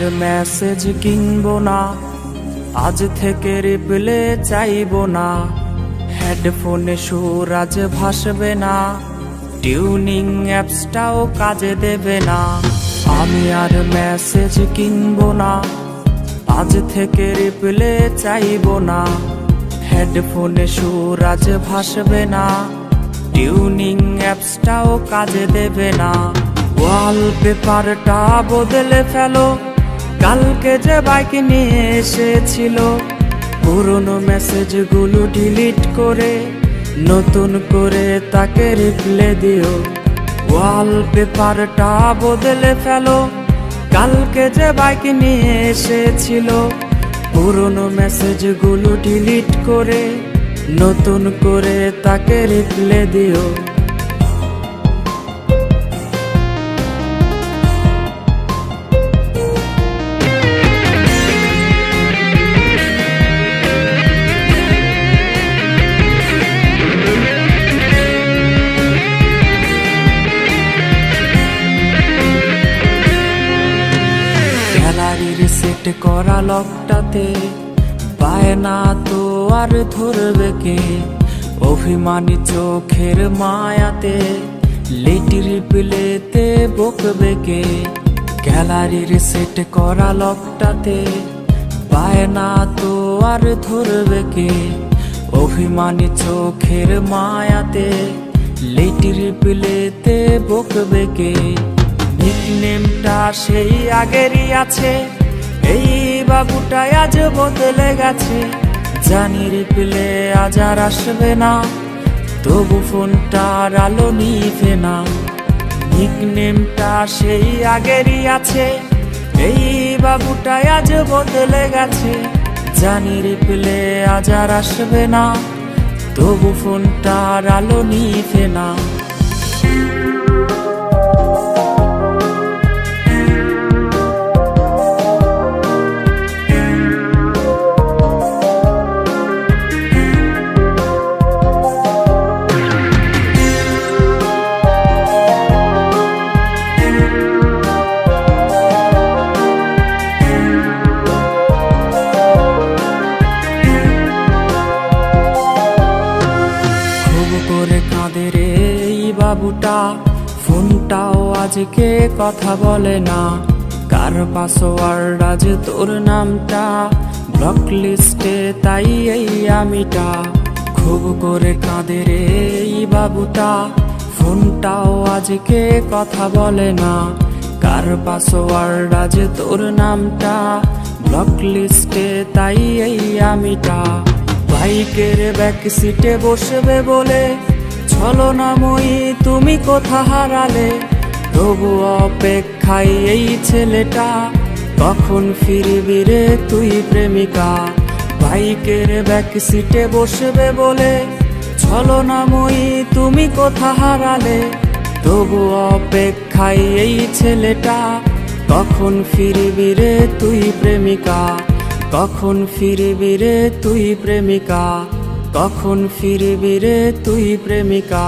Message কিনবো না। আজ থেকে রিপ্লে চাইব না। হেডফোনে সুর আজ ভাসবে না। টিউনিং অ্যাপসটাও কাজে দেবে না। আমি আর মেসেজ কিনবো না। আজ থেকে রিপ্লে চাইব না। হেডফোনে সুর আজ ভাসবে না। টিউনিং অ্যাপসটাও কাজে দেবে না। ওয়ালপেপারটা বদলে ফেলো। কালকে যে বাইক নিয়ে এসেছিল, পুরনো মেসেজগুলো ডিলিট করে, নতুন করে তাকে রিপ্লে দিও। ওয়ালপেপারটা বদলে ফেলো, কালকে যে বাইক নিয়ে এসেছিল, পুরনো মেসেজগুলো ডিলিট করে, নতুন করে তাকে রিপ্লে দিও। সেট করা লকটাতে, পায় না তো আর ধরবে কে? অভিমানী চোখের মায়াতে লেটির প্লেতে বকবে কে? গ্যালারির সেট করা লকটাতে, পায় না তো আর ধরবে কে? অভিমানী চোখের মায়াতে লেটির প্লেতে বকবে কে? নিকনেমটা সেই আগেরই আছে। এই বাবুটা আজ বদলে গেছে। জানি রিপ্লে আজ আর আসবে না। তবু ফোনটার আলো নিভে না। নিকনেমটা সেই আগেরই আছে। এই বাবুটা আজ বদলে গেছে। জানি রিপ্লে আজ আর আসবে না। তবু ফোনটার আলো নিভে না। বাবুটা, ফোনটাও আজকে কথা বলে না। কার পাসওয়ার্ড আজ তোর নামটা? ব্লক লিস্টে তাই এই আমিটা। খুব করে কাঁদে রে এই বাবুটা। ফোনটাও আজকে কথা বলে না। কার পাসওয়ার্ড আজ তোর নামটা? ব্লক লিস্টে তাই এই আমিটা। বাইকের ব্যাক সিটে বসবে বলে ছলো না মই, তুমি কোথা হারালে। তবু অপেক্ষায় এই ছেলেটা কখন ফিরবি রে তুই প্রেমিকা? বাইকের ব্যাক সিটে বসবে বলে ছলো না মই, তুমি কোথা হারালে। তবু অপেক্ষায় এই ছেলেটা কখন ফিরবি রে তুই প্রেমিকা? কখন ফিরবি রে তুই প্রেমিকা? কখন ফিরবি রে তুই প্রেমিকা?